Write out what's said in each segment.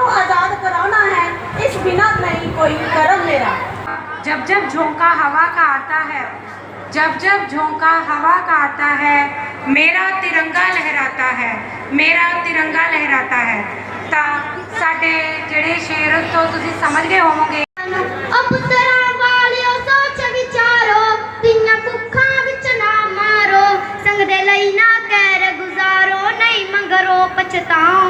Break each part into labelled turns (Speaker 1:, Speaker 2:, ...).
Speaker 1: को आजाद कराना है इस बिना नहीं कोई कर्म मेरा
Speaker 2: जब जब झोंका हवा का आता है जब जब झोंका हवा का आता है मेरा तिरंगा लहराता है मेरा तिरंगा लहराता है ਤਾਂ ਸਾਡੇ ਜਿਹੜੇ ਸ਼ੇਰ ਤੋਂ ਤੁਸੀਂ ਸਮਝ ਗਏ ਹੋਵੋਗੇ
Speaker 3: ਉਹ ਪੁੱਤਰਾਂ ਵਾਲਿਓ ਸੋਚ ਵਿਚਾਰੋ ਤਿੰਨਾਂ ਕੁੱਖਾਂ ਵਿੱਚ ਨਾ ਮਾਰੋ ਸੰਗ ਦੇ ਲਈ ਨਾ ਕਹਿਰ ਗੁਜ਼ਾਰੋ ਨਹੀਂ ਮੰਗਰੋ ਪਛਤਾਉਂਗੇ ਉਹ ਨਹੀਂ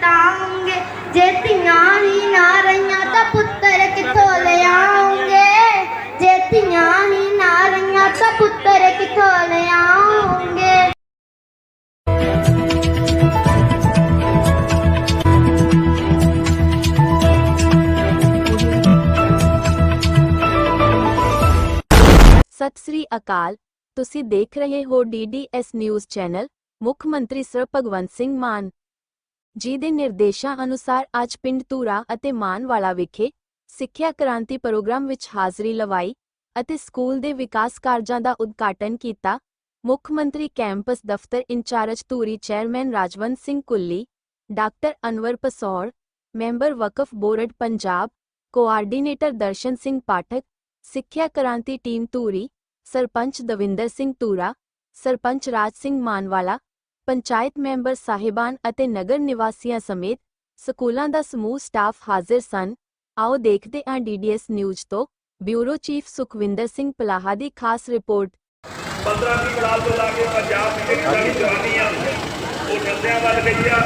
Speaker 3: ਮੰਗਰੋ ਪਛਤਾਉਂਗੇ ਜੇ ਧੀਆਂ ਹੀ ਨਾ ਰਹੀਆਂ ਤਾਂ ਪੁੱਤਰ ਕਿੱਥੋਂ ਲਿਆਉਂਗੇ ਜੇ ਧੀਆਂ ਹੀ ਨਾ ਰਹੀਆਂ ਤਾਂ ਪੁੱਤਰ ਕਿੱਥੋਂ ਲਿਆਉਂਗੇ
Speaker 4: ਸਤਿ ਸ੍ਰੀ ਅਕਾਲ ਤੁਸੀਂ ਦੇਖ ਰਹੇ ਹੋ ਡੀਡੀਐਸ ਨਿਊਜ਼ ਚੈਨਲ ਮੁੱਖ ਮੰਤਰੀ ਸਰ ਭਗਵੰਤ ਸਿੰਘ ਮਾਨ ਜੀ ਦੇ ਨਿਰਦੇਸ਼ਾਂ ਅਨੁਸਾਰ ਅੱਜ ਪਿੰਡ ਧੂਰਾ ਅਤੇ ਮਾਨਵਾਲਾ ਵਿਖੇ ਸਿੱਖਿਆ ਕ੍ਰਾਂਤੀ ਪ੍ਰੋਗਰਾਮ ਵਿੱਚ ਹਾਜ਼ਰੀ ਲਵਾਈ ਅਤੇ ਸਕੂਲ ਦੇ ਵਿਕਾਸ ਕਾਰਜਾਂ ਦਾ ਉਦਘਾਟਨ ਕੀਤਾ। ਮੁੱਖ ਮੰਤਰੀ ਕੈਂਪਸ ਦਫ਼ਤਰ incharge Dhuri chairman Rajwant Singh Kulli, doctor Anwar Pasaur member Waqf board Punjab, coordinator Darshan Singh Pathak, Sikhya Kranti team Dhuri, sarpanch Davinder Singh Dhura, sarpanch Raj Singh Manwala panchayat member ਸਾਹਿਬਾਨ ਅਤੇ ਨਗਰ ਨਿਵਾਸੀਆਂ ਸਮੇਤ ਸਕੂਲਾਂ ਦਾ ਸਮੂਹ staff ਹਾਜ਼ਰ ਸਨ। ਆਓ ਦੇਖਦੇ ਹਾਂ ਡੀਡੀਐਸ ਨਿਊਜ਼ ਤੋਂ। ਬਿਊਰੋ ਚੀਫ ਸੁਖਵਿੰਦਰ ਸਿੰਘ ਪਲਾਹਾ ਦੀ ਖਾਸ ਰਿਪੋਰਟ।
Speaker 5: 15 ਵੀਹ ਸਾਲ ਤੋਂ ਲਾ ਕੇ ਪੰਜਾਬ ਦੀ ਜਿਹੜੀ ਜਵਾਨੀ ਆ ਉਹ ਜੰਦਿਆਂ ਵੱਲ ਗਈ ਆ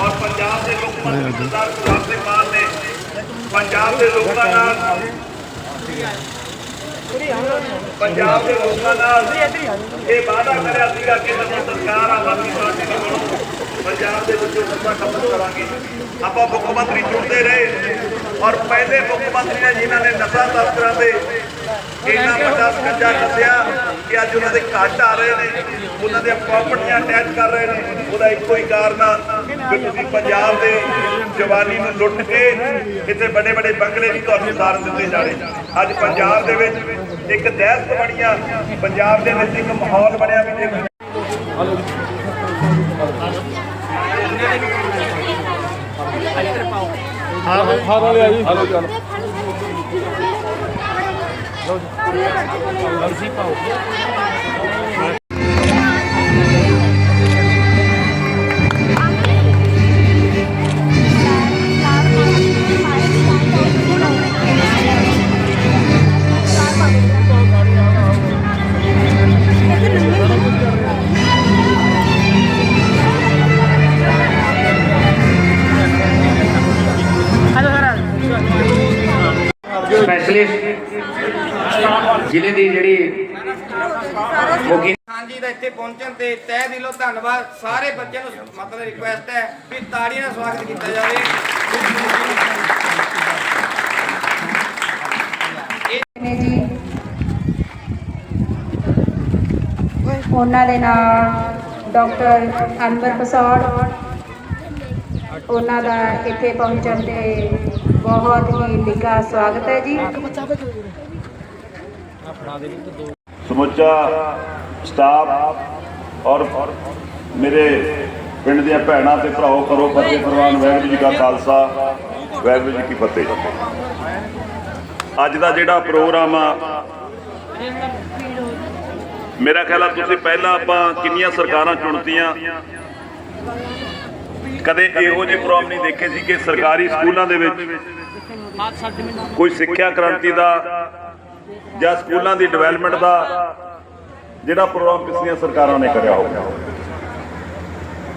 Speaker 5: ਔਰ ਪੰਜਾਬ ਦੇ ਲੋਕ ਮੰਤਰੀ ਸਰਦਾਰ ਗੁਰਦਾਸ ਸਿੰਘ ਮਾਨ ਨੇ। ਪੰਜਾਬ ਦੇ ਲੋਕਾਂ ਨਾਲ ਪੰਜਾਬ ਦੇ ਲੋਕਾਂ ਨਾਲ ਇਹ ਵਾਅਦਾ ਕਰਿਆ ਸੀਗਾ ਕਿ ਜਦੋਂ ਸਰਕਾਰ ਆਵਾਜ਼ੀ ਪਾਰਟੀ ਦੀ ਬਣੂ। ਪੰਜਾਬ ਦੇ ਵਿੱਚੋਂ ਸੱਤਾ ਖਤਮ ਕਰਾਂਗੇ। ਆਪਾਂ ਮੁੱਖ ਮੰਤਰੀ ਚੁਣਦੇ ਰਹੇ। ਔਰ ਪਹਿਲੇ ਮੁੱਖ ਮੰਤਰੀ ਨੇ ਜਿਨ੍ਹਾਂ ਨੇ ਨਸ਼ਾ ਤਸਕਰਾਂ ਤੇ ਇੰਨਾ ਵੱਡਾ ਸਕੰਜਾ ਕੱਸਿਆ ਕਿ ਅੱਜ ਉਹਨਾਂ ਦੇ ਘੱਟ ਆ ਰਹੇ ਨੇ ਉਹਨਾਂ ਦੀਆਂ ਪ੍ਰਾਪਰਟੀਆਂ ਅਟੈਚ ਕਰ ਰਹੇ ਨੇ ਉਹਦਾ ਇੱਕੋ ਹੀ ਕਾਰਨ ਆ ਕਿ ਤੁਸੀਂ ਪੰਜਾਬ ਦੇ ਜਵਾਨੀ ਨੂੰ ਲੁੱਟ ਕੇ ਇੱਥੇ ਵੱਡੇ ਵੱਡੇ ਬੰਗਲੇ ਵੀ ਤੁਹਾਨੂੰ ਸਾਰ ਦਿੱਤੇ ਜਾਣੇ ਅੱਜ ਪੰਜਾਬ ਦੇ ਵਿੱਚ ਇੱਕ ਦਹਿਸ਼ਤ ਬਣੀ ਆ ਪੰਜਾਬ ਦੇ ਵਿੱਚ ਇੱਕ ਮਾਹੌਲ ਬਣਿਆ ਵੀ ਜੇ। Lodi. Lodi Paulo.
Speaker 6: ਸਪੈਸ਼ਲਿਸਟ ਜ਼ਿਲ੍ਹੇ ਦੀ ਜਿਹੜੀ ਮੁਖੀ
Speaker 7: ਹਾਂਜੀ ਦਾ ਇੱਥੇ ਪਹੁੰਚਣ ਤੇ ਤਹਿ ਦਿਲੋਂ ਧੰਨਵਾਦ। ਸਾਰੇ ਬੱਚਿਆਂ ਨੂੰ ਮਤਲਬ ਰਿਕੁਐਸਟ ਹੈ ਵੀ ਤਾੜੀਆਂ ਨਾਲ ਸਵਾਗਤ ਕੀਤਾ ਜਾਵੇ।
Speaker 2: ਨੇ ਜੀ ਉਹਨਾਂ ਦੇ ਨਾਲ ਡਾਕਟਰ ਅਨਵਰ ਪਸੌੜ ਉਹਨਾਂ ਦਾ ਇੱਥੇ ਪਹੁੰਚਣ ਤੇ ਬਹੁਤ ਹੀ ਨਿੱਘਾ ਸਵਾਗਤ ਹੈ ਜੀ।
Speaker 5: ਸਮੁੱਚਾ ਸਟਾਫ ਔਰ ਮੇਰੇ ਪਿੰਡ ਦੀਆਂ ਭੈਣਾਂ ਤੇ ਭਰਾਓ ਕਰੋ ਫਤਿਹ ਪ੍ਰਵਾਨ, ਵਾਹਿਗੁਰੂ ਜੀ ਕਾ ਖਾਲਸਾ, ਵਾਹਿਗੁਰੂ ਜੀ ਕੀ ਫਤਿਹ। ਅੱਜ ਦਾ ਜਿਹੜਾ ਪ੍ਰੋਗਰਾਮ ਆ, ਮੇਰਾ ਖਿਆਲ ਆ ਤੁਸੀਂ ਪਹਿਲਾਂ ਆਪਾਂ ਕਿੰਨੀਆਂ ਸਰਕਾਰਾਂ ਚੁਣਤੀਆਂ? ਕਦੇ ਇਹੋ ਜਿਹੇ ਪ੍ਰੋਬਲਮ ਨਹੀਂ ਦੇਖੇ ਸੀ ਕਿ ਸਰਕਾਰੀ ਸਕੂਲਾਂ ਦੇ ਵਿੱਚ ਕੋਈ ਸਿੱਖਿਆ ਕ੍ਰਾਂਤੀ ਦਾ ਜਾਂ ਸਕੂਲਾਂ ਦੀ ਡਿਵੈਲਪਮੈਂਟ ਦਾ ਜਿਹੜਾ ਪ੍ਰੋਗਰਾਮ ਪਿਛਲੀਆਂ ਸਰਕਾਰਾਂ ਨੇ ਕਰਿਆ ਹੋਵੇ।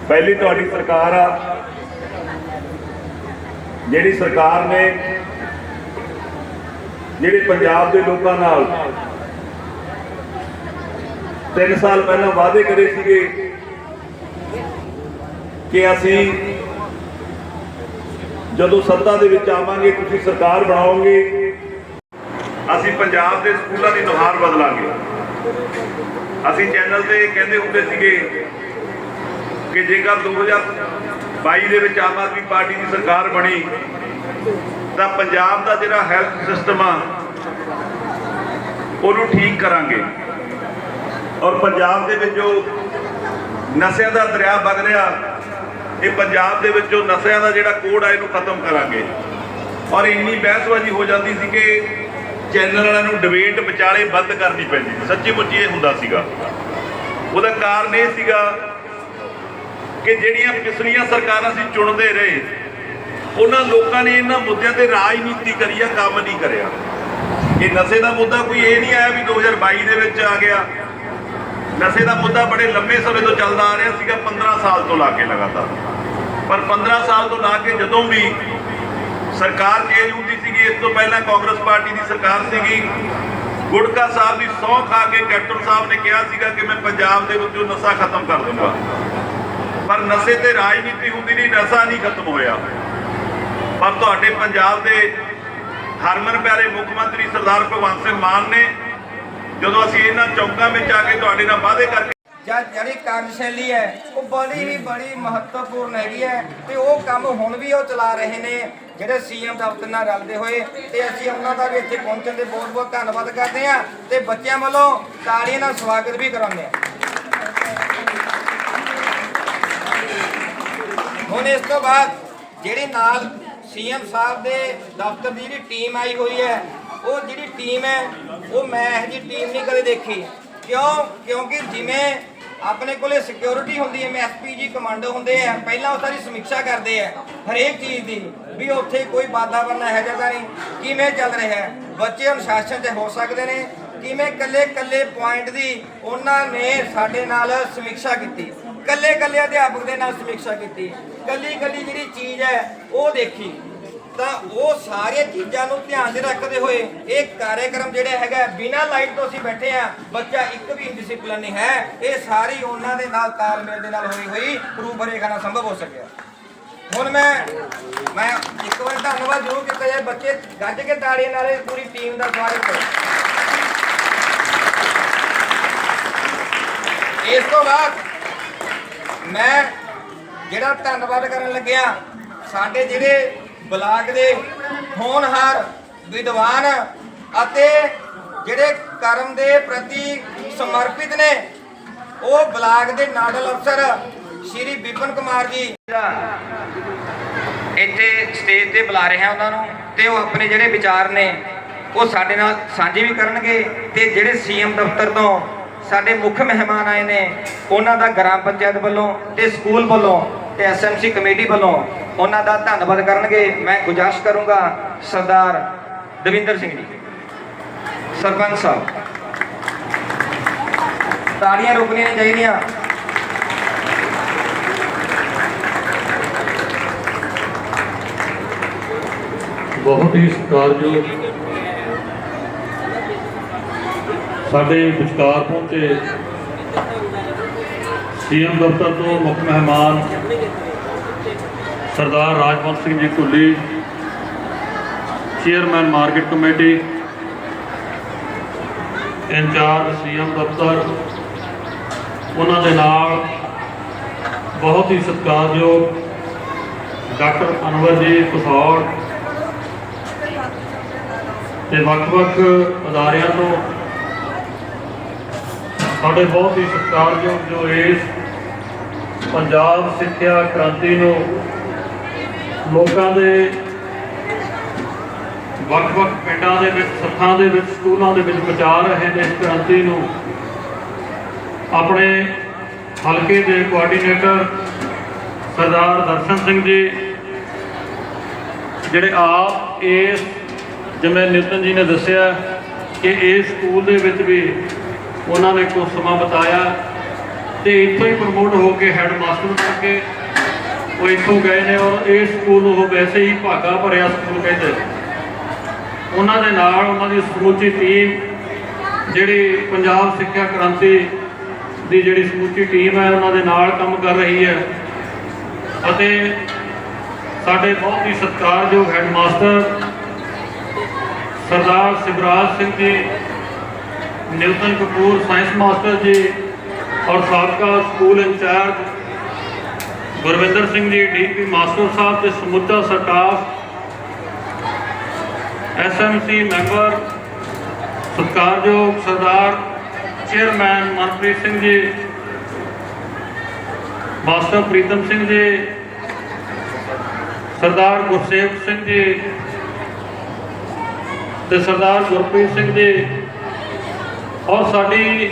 Speaker 5: ਪਹਿਲੀ ਤੁਹਾਡੀ ਸਰਕਾਰ ਆ, ਜਿਹੜੀ ਸਰਕਾਰ ਨੇ ਜਿਹੜੇ ਪੰਜਾਬ ਦੇ ਲੋਕਾਂ ਨਾਲ 3 ਸਾਲ ਪਹਿਲਾਂ ਵਾਅਦੇ ਕਰੇ ਸੀਗੇ ਕਿ ਅਸੀਂ ਜਦੋਂ ਸੱਤਾ ਦੇ ਵਿੱਚ ਆਵਾਂਗੇ, ਤੁਸੀਂ ਸਰਕਾਰ ਬਣਾਓਗੇ, ਅਸੀਂ ਪੰਜਾਬ ਦੇ ਸਕੂਲਾਂ ਦੀ ਨੁਹਾਰ ਬਦਲਾਂਗੇ। ਅਸੀਂ ਚੈਨਲ ਤੇ ਕਹਿੰਦੇ ਹੁੰਦੇ ਸੀਗੇ ਕਿ ਜੇਕਰ 2022 ਦੇ ਵਿੱਚ ਆਮ ਆਦਮੀ ਪਾਰਟੀ ਦੀ ਸਰਕਾਰ ਬਣੀ, ਤਾਂ ਪੰਜਾਬ ਦਾ ਜਿਹੜਾ ਹੈਲਥ ਸਿਸਟਮ ਆ, ਉਹਨੂੰ ਠੀਕ ਕਰਾਂਗੇ। ਔਰ ਪੰਜਾਬ ਦੇ ਵਿੱਚ ਜੋ ਨਸ਼ਿਆਂ ਦਾ ਦਰਿਆ ਵਗ ਰਿਹਾ ਇਹ ਪੰਜਾਬ ਦੇ ਵਿੱਚ ਵਿੱਚੋਂ ਨਸ਼ਿਆਂ ਦਾ ਜਿਹੜਾ ਕੋਡ ਆ, ਇਹਨੂੰ ਖਤਮ ਕਰਾਂਗੇ। ਔਰ ਇੰਨੀ ਬਹਿਸਬਾਜ਼ੀ ਹੋ ਜਾਂਦੀ ਸੀ ਕਿ ਚੈਨਲ ਵਾਲਿਆਂ ਨੂੰ ਡਿਬੇਟ ਵਿਚਾਲੇ ਬੰਦ ਕਰਨੀ ਪੈਂਦੀ ਸੀ। ਸੱਚੀ ਮੁੱਚੀ ਇਹ ਹੁੰਦਾ ਸੀਗਾ। ਉਹਦਾ ਕਾਰਨ ਇਹ ਸੀਗਾ ਕਿ ਜਿਹੜੀਆਂ ਪਿਛਲੀਆਂ ਸਰਕਾਰਾਂ ਸੀ ਚੁਣਦੇ ਰਹੇ, ਉਹਨਾਂ ਲੋਕਾਂ ਨੇ ਇਹਨਾਂ ਮੁੱਦਿਆਂ ਤੇ ਰਾਜਨੀਤੀ ਕਰੀ ਆ ਕੰਮ ਨਹੀਂ ਕਰਿਆ। ਇਹ ਨਸ਼ੇ ਦਾ ਮੁੱਦਾ ਕੋਈ ਇਹ ਨਹੀਂ ਆਇਆ ਵੀ 2022 ਦੇ ਵਿੱਚ ਆ ਗਿਆ। ਨਸ਼ੇ ਦਾ ਮੁੱਦਾ ਬੜੇ ਲੰਮੇ ਸਮੇਂ ਤੋਂ ਚੱਲਦਾ ਆ ਰਿਹਾ ਸੀਗਾ 15 ਸਾਲ ਤੋਂ ਲਾ ਕੇ ਲਗਾਤਾਰ। ਪਰ 15 ਸਾਲ ਤੋਂ ਲਾ ਕੇ ਜਦੋਂ ਵੀ ਸਰਕਾਰ ਚੇਂਜ ਹੁੰਦੀ ਸੀਗੀ, ਇਸ ਤੋਂ ਪਹਿਲਾਂ ਕਾਂਗਰਸ ਪਾਰਟੀ ਦੀ ਸਰਕਾਰ ਸੀਗੀ। ਗੁੜਕਾ ਸਾਹਿਬ ਦੀ ਸਹੁੰ ਖਾ ਕੇ ਕੈਪਟਨ ਸਾਹਿਬ ਨੇ ਕਿਹਾ ਸੀਗਾ ਕਿ ਮੈਂ ਪੰਜਾਬ ਦੇ ਵਿੱਚੋਂ ਨਸ਼ਾ ਖਤਮ ਕਰ ਦੂੰਗਾ। ਪਰ ਨਸ਼ੇ ਤੇ ਰਾਜਨੀਤੀ ਹੁੰਦੀ ਨਹੀਂ, ਨਸ਼ਾ ਨਹੀਂ ਖਤਮ ਹੋਇਆ। ਪਰ ਤੁਹਾਡੇ ਪੰਜਾਬ ਦੇ ਹਰਮਨ ਪਿਆਰੇ ਮੁੱਖ ਮੰਤਰੀ ਸਰਦਾਰ ਭਗਵੰਤ ਸਿੰਘ ਮਾਨ ਨੇ ਜਦੋਂ ਅਸੀਂ ਇਹਨਾਂ ਚੌਕਾਂ ਵਿੱਚ ਆ ਕੇ ਤੁਹਾਡੇ ਨਾਲ ਵਾਅਦੇ ਕਰਕੇ
Speaker 7: ਜਾਂ ਜਿਹੜੀ ਕਾਰਜਸ਼ੈਲੀ ਹੈ, ਉਹ ਬੜੀ ਹੀ ਬੜੀ ਮਹੱਤਵਪੂਰਨ ਹੈਗੀ ਹੈ ਤੇ ਉਹ ਕੰਮ ਹੁਣ ਵੀ ਉਹ ਚਲਾ ਰਹੇ ਨੇ, ਜਿਹੜੇ ਸੀਐਮ ਦਫ਼ਤਰ ਨਾਲ ਰਲਦੇ ਹੋਏ ਤੇ ਅਸੀਂ ਉਹਨਾਂ ਦਾ ਵੀ ਇੱਥੇ ਪਹੁੰਚਣ ਦੇ ਬਹੁਤ ਬਹੁਤ ਧੰਨਵਾਦ ਕਰਦੇ ਹਾਂ ਤੇ ਬੱਚਿਆਂ ਵੱਲੋਂ ਤਾੜੀਆਂ ਨਾਲ ਸਵਾਗਤ ਵੀ ਕਰਾਉਂਦੇ ਹਾਂ। ਹੁਣ ਇਸ ਤੋਂ ਬਾਅਦ ਜਿਹੜੀ ਨਾਲ ਸੀਐਮ ਸਾਹਿਬ ਦੇ ਦਫ਼ਤਰ ਦੀ ਜਿਹੜੀ ਟੀਮ ਆਈ ਹੋਈ ਹੈ ਉਹ ਜਿਹੜੀ ਟੀਮ ਹੈ, ਉਹ ਮੈਂ ਇਹ ਜਿਹੀ ਟੀਮ ਨਹੀਂ ਕਦੇ ਦੇਖੀ। ਕਿਉਂ? ਕਿਉਂਕਿ ਜਿਵੇਂ ਆਪਣੇ ਕੋਲੇ ਸਿਕਿਉਰਿਟੀ ਹੁੰਦੀ ਹੈ ਐਸਪੀਜੀ ਕਮਾਂਡੋ ਹੁੰਦੇ ਆ, ਪਹਿਲਾਂ ਉਹ ਸਾਰੀ ਸਮੀਖਿਆ ਕਰਦੇ ਆ ਹਰੇਕ ਚੀਜ਼ ਦੀ, ਵੀ ਉੱਥੇ ਕੋਈ ਵਾਤਾਵਰਨ ਇਹੋ ਜਿਹਾ ਨਹੀਂ। ਕਿਵੇਂ ਚੱਲ ਰਿਹਾ ਹੈ? ਬੱਚੇ ਅਨੁਸ਼ਾਸਨ 'ਚ ਹੋ ਸਕਦੇ ਨੇ। ਕਿਵੇਂ ਕੱਲੇ ਕੱਲੇ ਪੁਆਇੰਟ ਦੀ ਉਹਨਾਂ ਨੇ ਸਾਡੇ ਨਾਲ ਸਮੀਖਿਆ ਕੀਤੀ। ਕੱਲੇ ਕੱਲੇ ਅਧਿਆਪਕ ਦੇ ਨਾਲ ਸਮੀਖਿਆ ਕੀਤੀ। ਕੱਲੀ ਕੱਲੀ ਜਿਹੜੀ ਚੀਜ਼ ਹੈ, ਉਹ ਦੇਖੀ। ਤਾਂ ਉਹ ਸਾਰੀਆਂ ਚੀਜ਼ਾਂ ਨੂੰ ਧਿਆਨ 'ਚ ਰੱਖਦੇ ਹੋਏ ਇਹ ਕਾਰਜਕ੍ਰਮ ਜਿਹੜਾ ਹੈਗਾ ਬਿਨਾਂ ਲਾਈਟ ਤੋਂ ਅਸੀਂ ਬੈਠੇ ਆ ਬੱਚਾ ਇੱਕ ਵੀ ਡਿਸਪਲਿਨ ਨਹੀਂ ਹੈ। ਇਹ ਸਾਰੀ ਉਹਨਾਂ ਦੇ ਨਾਲ ਤਾਲਮੇਲ ਦੇ ਨਾਲ ਹੋਈ ਹੋਈ ਰੂਪਰੇਖਾ ਨਾਲ ਸੰਭਵ ਹੋ ਸਕਿਆ। ਹੁਣ ਮੈਂ ਮੈਂ ਇੱਕ ਵਾਰ ਧੰਨਵਾਦ ਜ਼ਰੂਰ ਕੀਤਾ ਜਾਏ, ਬੱਚੇ ਗੱਜ ਕੇ ਤਾੜੀਆਂ ਨਾਲ ਇਹ ਪੂਰੀ ਟੀਮ ਦਾ ਸਵਾਗਤ ਕਰੋ। ਇਸ ਤੋਂ ਬਾਅਦ ਮੈਂ ਜਿਹੜਾ ਧੰਨਵਾਦ ਕਰਨ ਲੱਗਿਆ, ਸਾਡੇ ਜਿਹੜੇ ਬਲਾਕ ਦੇ ਹੋਣਹਾਰ ਵਿਦਵਾਨ ਅਤੇ ਜਿਹੜੇ ਕਰਮ ਦੇ ਪ੍ਰਤੀ ਸਮਰਪਿਤ ਨੇ, ਉਹ ਬਲਾਕ ਦੇ ਨਾਡਲ ਅਫਸਰ ਸ਼੍ਰੀ ਵਿਪਨ ਕੁਮਾਰ ਜੀ। ਇੱਥੇ ਸਟੇਜ ਤੇ ਬੁਲਾ ਰਹੇ ਹਾਂ ਉਹਨਾਂ ਨੂੰ ਤੇ ਉਹ ਆਪਣੇ ਜਿਹੜੇ ਵਿਚਾਰ ਨੇ, ਉਹ ਸਾਡੇ ਨਾਲ ਸਾਂਝੇ ਵੀ ਕਰਨਗੇ ਤੇ ਜਿਹੜੇ ਸੀਐਮ ਦਫ਼ਤਰ ਤੋਂ ਸਾਡੇ ਮੁੱਖ ਮਹਿਮਾਨ ਆਏ ਨੇ, ਉਹਨਾਂ ਦਾ ਗ੍ਰਾਮ ਪੰਚਾਇਤ ਵੱਲੋਂ ਤੇ ਸਕੂਲ ਵੱਲੋਂ ਤੇ ਐਸਐਮਸੀ ਕਮੇਟੀ ਵੱਲੋਂ ਉਹਨਾਂ ਦਾ ਧੰਨਵਾਦ ਕਰਨਗੇ। ਮੈਂ ਗੁਜਾਰਿਸ਼ ਕਰੂੰਗਾ ਸਰਦਾਰ ਦਵਿੰਦਰ ਸਿੰਘ ਜੀ। ਸਰਪੰਚ ਸਾਹਿਬ। ਤਾੜੀਆਂ ਰੁਕਣੀਆਂ ਚਾਹੀਦੀਆਂ।
Speaker 8: ਬਹੁਤ ਹੀ ਸਤਿਕਾਰਯੋਗ ਸਾਡੇ ਵਿਚਕਾਰ ਪਹੁੰਚੇ ਸੀਐਮ ਦਫ਼ਤਰ ਤੋਂ ਮੁੱਖ ਮਹਿਮਾਨ Sardar Rajwant Singh ji Kulli chairman market committee, incharge CM ਦਫ਼ਤਰ, ਉਹਨਾਂ ਦੇ ਨਾਲ ਬਹੁਤ ਹੀ ਸਤਿਕਾਰਯੋਗ ਡਾਕਟਰ ਅਨਵਰ ਜੀ ਕਸੌੜ ਤੇ ਵੱਖ-ਵੱਖ ਅਦਾਰਿਆਂ ਤੋਂ ਸਾਡੇ ਬਹੁਤ ਹੀ ਸਤਿਕਾਰਯੋਗ ਜੋ ਇਸ ਪੰਜਾਬ ਸਿੱਖਿਆ ਕ੍ਰਾਂਤੀ ਨੂੰ ਲੋਕਾਂ ਦੇ ਵੱਖ-ਵੱਖ ਪਿੰਡਾਂ ਦੇ ਵਿੱਚ ਸੱਥਾਂ ਦੇ ਵਿੱਚ, ਸਕੂਲਾਂ ਦੇ ਵਿੱਚ ਪਹੁੰਚਾ ਰਹੇ ਨੇ ਇਸ ਕ੍ਰਾਂਤੀ ਨੂੰ। ਆਪਣੇ ਹਲਕੇ ਦੇ ਕੋਆਰਡੀਨੇਟਰ ਸਰਦਾਰ ਦਰਸ਼ਨ ਸਿੰਘ ਜੀ, ਜਿਹੜੇ ਆਪ ਇਸ, ਜਿਵੇਂ ਨਿਤਨ ਜੀ ਨੇ ਦੱਸਿਆ ਕਿ ਇਸ ਸਕੂਲ ਦੇ ਵਿੱਚ ਵੀ ਉਹਨਾਂ ਨੇ ਕੁਝ ਸਮਾਂ ਬਤਾਇਆ। ਤੇ ਇੱਥੋਂ ਹੀ ਪ੍ਰਮੋਟ ਹੋ ਕੇ ਹੈੱਡ ਮਾਸਟਰ ਬਣ ਕੇ ਉਹ ਇੱਥੋਂ ਗਏ ਨੇ ਔਰ ਇਹ ਸਕੂਲ ਉਹ ਵੈਸੇ ਹੀ ਭਾਗਾ ਭਰਿਆ ਸਕੂਲ ਕਹਿੰਦੇ ਉਹਨਾਂ ਦੇ ਨਾਲ ਉਹਨਾਂ ਦੀ ਸਮੁੱਚੀ ਟੀਮ ਜਿਹੜੀ ਪੰਜਾਬ ਸਿੱਖਿਆ ਕ੍ਰਾਂਤੀ ਦੀ ਜਿਹੜੀ ਸਮੁੱਚੀ ਟੀਮ ਹੈ ਉਹਨਾਂ ਦੇ ਨਾਲ ਕੰਮ ਕਰ ਰਹੀ ਹੈ। ਅਤੇ ਸਾਡੇ ਬਹੁਤ ਹੀ ਸਤਿਕਾਰਯੋਗ head master Sardar Sivraj Singh ji Newton Kapoor science master ਜੀ ਔਰ ਸਾਬਕਾ school incharge Gurvinder Singh ji, DP master ਸਾਹਿਬ ਤੇ ਸਮੁੱਚਾ ਸਟਾਫ, ਐਸਐਮਸੀ ਮੈਂਬਰ, ਸਤਿਕਾਰਯੋਗ ਸਰਦਾਰ ਚੇਅਰਮੈਨ ਮਨਪ੍ਰੀਤ ਸਿੰਘ ਜੀ, ਮਾਸਟਰ ਪ੍ਰੀਤਮ ਸਿੰਘ ਜੀ, ਸਰਦਾਰ ਗੁਰਸੇਵ ਸਿੰਘ ਜੀ ਤੇ ਸਰਦਾਰ ਗੁਰਪ੍ਰੀਤ ਸਿੰਘ ਜੀ। ਔਰ ਸਾਡੀ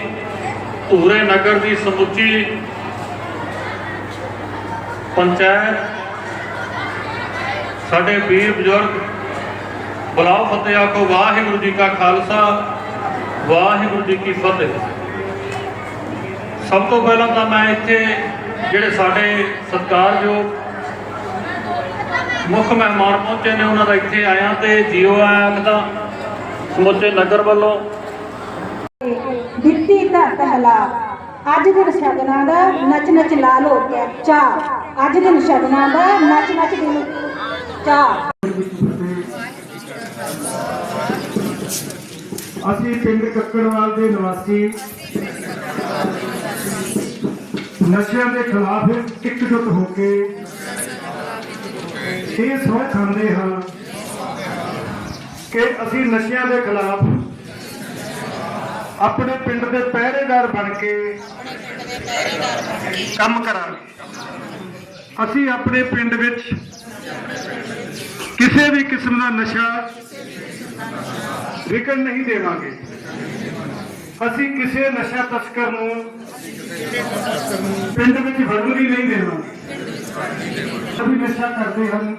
Speaker 8: ਧੂਰੇ ਨਗਰ ਦੀ ਸਮੁੱਚੀ ਪੰਚਾਇਤ, ਸਾਡੇ ਵੀਰ ਬਜ਼ੁਰਗ, ਬੁਲਾਓ ਫਤਿਹ ਆਖੋ, ਵਾਹਿਗੁਰੂ ਜੀ ਕਾ ਖਾਲਸਾ, ਵਾਹਿਗੁਰੂ ਜੀ ਕੀ ਫਤਿਹ। ਸਭ ਤੋਂ ਪਹਿਲਾਂ ਤਾਂ ਮੈਂ ਇੱਥੇ ਜਿਹੜੇ ਸਾਡੇ ਸਤਿਕਾਰਯੋਗ ਮੁੱਖ ਮਹਿਮਾਨ ਪਹੁੰਚੇ ਨੇ, ਉਹਨਾਂ ਦਾ ਇੱਥੇ ਆਇਆ ਤੇ ਜੀਓ ਆਖਦਾ ਸਮੁੱਚੇ ਨਗਰ ਵੱਲੋਂ
Speaker 1: ਦਿੱਤੀ ਅੱਜ ਦਿਨ ਸ਼ਗਨਾਂ ਦਾ ਨੱਚ ਨੱਚ ਲਾ ਲੋ ਚਾਹ ਅੱਜ ਦਿਨ ਸ਼ਗਨਾਂ ਦਾ ਨੱਚ ਨੱਚ ਦਿਨ ਚਾਹ
Speaker 9: ਅਸੀਂ ਪਿੰਡ ਕੱਕੜਵਾਲ ਦੇ ਨਿਵਾਸੀ ਨਸ਼ਿਆਂ ਦੇ ਖਿਲਾਫ ਇਕਜੁੱਟ ਹੋ ਕੇ ਇਹ ਸਹੁੰ ਖਾਂਦੇ ਹਾਂ ਕਿ ਅਸੀਂ ਨਸ਼ਿਆਂ ਦੇ ਖਿਲਾਫ ਆਪਣੇ ਪਿੰਡ ਦੇ ਪਹਿਰੇਦਾਰ ਬਣ ਕੇ ਕੰਮ ਕਰਾਂਗੇ। ਅਸੀਂ ਆਪਣੇ ਪਿੰਡ ਵਿੱਚ ਕਿਸੇ ਵੀ ਕਿਸਮ ਦਾ ਨਸ਼ਾ ਵਿਕਣ ਨਹੀਂ ਦੇਵਾਂਗੇ। ਅਸੀਂ ਕਿਸੇ ਨਸ਼ਾ ਤਸਕਰ ਨੂੰ ਪਿੰਡ ਵਿੱਚ ਵੜਨ ਵੀ ਨਹੀਂ ਦੇਵਾਂਗੇ। ਸਭੀ ਨਸ਼ਾ ਕਰਦੇ ਹਨ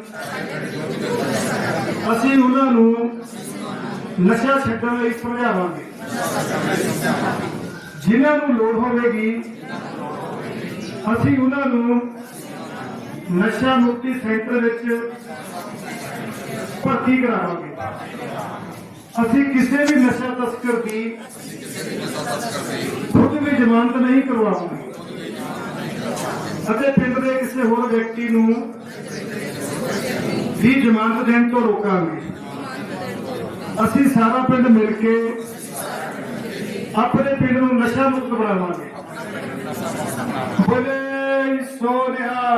Speaker 9: ਅਸੀਂ ਉਹਨਾਂ ਨੂੰ ਨਸ਼ਾ ਛੱਡਣ ਲਈ ਸਮਝਾਵਾਂਗੇ। ਜਿਨ੍ਹਾਂ ਨੂੰ ਲੋੜ ਹੋਵੇਗੀ, ਅਸੀਂ ਉਹਨਾਂ ਨੂੰ ਨਸ਼ਾ ਮੁਕਤੀ ਸੈਂਟਰ ਵਿੱਚ ਭਰਤੀ ਕਰਾਵਾਂਗੇ। ਅਸੀਂ ਕਿਸੇ ਵੀ ਨਸ਼ਾ ਤਸਕਰ ਦੀ ਖੁਦ ਵੀ ਜ਼ਮਾਨਤ ਨਹੀਂ ਕਰਵਾਵਾਂਗੇ। ਅਤੇ ਪਿੰਡ ਦੇ ਕਿਸੇ ਹੋਰ ਵਿਅਕਤੀ ਨੂੰ ਵੀ ਜ਼ਮਾਨਤ ਦੇਣ ਤੋਂ ਰੋਕਾਂਗੇ। ਅਸੀਂ ਸਾਰਾ ਪਿੰਡ ਮਿਲ ਕੇ ਆਪਣੇ ਪਿੰਡ ਨੂੰ ਨਸ਼ਾ ਮੁਕਤ ਬਣਾਵਾਂਗੇ। ਬੋਲੇ ਸੋਨਿਹਾ